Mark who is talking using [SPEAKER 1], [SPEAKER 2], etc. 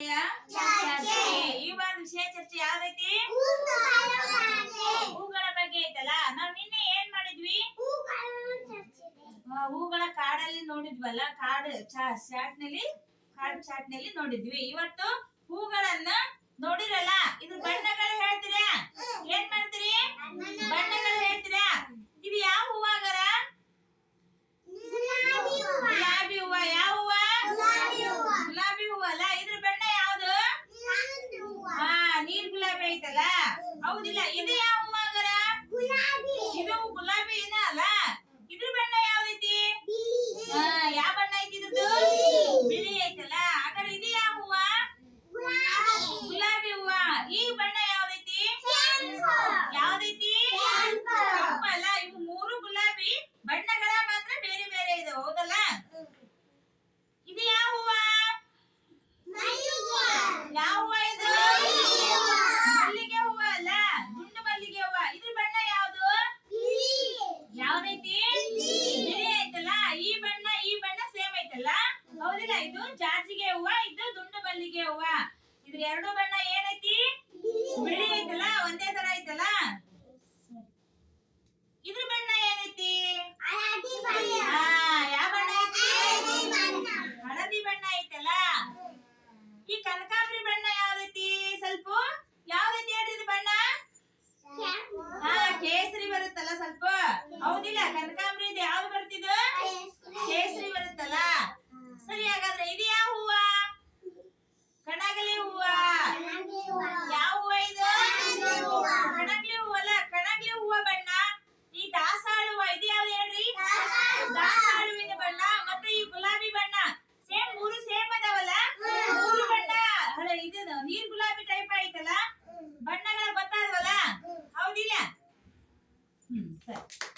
[SPEAKER 1] ಈ ವಾರ ವಿಷಯ ಚರ್ಚೆ ಯಾವ್ದೈತಿ? ಹೂಗಳ ಬಗ್ಗೆ ಐತಲ್ಲ? ನಾವ್ ನಿನ್ನೆ ಏನ್ ಮಾಡಿದ್ವಿ? ಹೂಗಳ ಕಾಡಲ್ಲಿ ನೋಡಿದ್ವಲ್ಲ? ಕಾಡು ಚಾಟ್ನಲ್ಲಿ ಕಾಡು ಚಾಟ್ನಲ್ಲಿ ನೋಡಿದ್ವಿ. ಇವತ್ತು ಹೂಗಳನ್ನ ನೋಡಿರಲ್ಲ ಇದು ಬಣ್ಣಗಳು ಹೇಳ್ತೀರಾ ಏನ್ ಮಾಡ್ತೀರಿ ಬಣ್ಣಗಳು ಹೇಳ್ತೀರಾ ಇದು ಯಾವ ಹೂವಾಗರ ಗುಲಾಬಿ ಹೂವ ಯಾವ ಹೂವ ಗುಲಾಬಿ ಹೂವ ಅಲ್ಲ ಇದ್ರ ಬಣ್ಣ ಯಾವ್ದು ಹಾ ನೀರ್ ಗುಲಾಬಿ ಐತಲ್ಲ ಹೌದಿಲ್ಲ ಇದು ಯಾವ ಹೂವಾಗರ ಇದು ಗುಲಾಬಿ ಏನ ಅಲ್ಲ ಇದ್ರ ಬಣ್ಣ ಯಾವ್ದೈತಿ ಹಾ ಯಾವ ಬಣ್ಣ ಐತಿ ಇದ್ರದ್ದು ಬಿಳಿ ಐತಲ್ಲ ಹಾಗಾದ್ರೆ ಇದು ಯಾವ ಹೂವ ಗುಲಾಬಿ ಹೂವ ಈ ಬಣ್ಣ ಯಾವ್ದೈತಿ ಯಾವ್ದೈತಿ ಕೆಂಪಲ್ಲ ಇವು ಮೂರು ಗುಲಾಬಿ ಬಣ್ಣಗಳ ಮಾತ್ರ ಬೇರೆ ಬೇರೆ ಇದೆ ಹೌದಲ್ಲ ಇದು ಯಾವ ಹೂವ ಯಾವ ಹೂವ ಇದು ಮಲ್ಲಿಗೆ ಹೂವ ಅಲ್ಲ ದುಂಡು ಮಲ್ಲಿಗೆ ಹೂವ ಇದ್ರ ಬಣ್ಣ ಯಾವ್ದು ಯಾವ್ದೈತಿ ಬಿಳಿ ಐತಲ್ಲ ಈ ಬಣ್ಣ ಈ ಬಣ್ಣ ಸೇಮ್ ಐತಲ್ಲ ಹೌದಿಲ್ಲ ಇದು ಜಾಜಿಗೆ ಹೂವ ಇದು ದುಂಡು ಮಲ್ಲಿಗೆ ಹೂವ ಇದ್ರ ಎರಡು ಬಣ್ಣ ಏನೈತಿ? ಬಿಳಿ ಐತಲ್ಲ ಒಂದೇ ತರ ಐತಲ್ಲ? ಇದ್ರ ಬಣ್ಣ ಏನೈತಿ? ಯಾವ ಬಣ್ಣ ಐತಿ? ಹಳದಿ ಬಣ್ಣ ಐತಲ್ಲ. ಈ ಕನಕಾಂಬರಿ ಬಣ್ಣ ಯಾವ್ದೈತಿ? ಸ್ವಲ್ಪ? ಯಾವ್ದೈತಿ ಹೇಳ್ರಿ ಬಣ್ಣ? ಹಾ ಕೇಸರಿ ಬರುತ್ತಲ್ಲ ಸ್ವಲ್ಪ. ಹೌದಿಲ್ಲ ಕನಕಾಂಬರಿ There.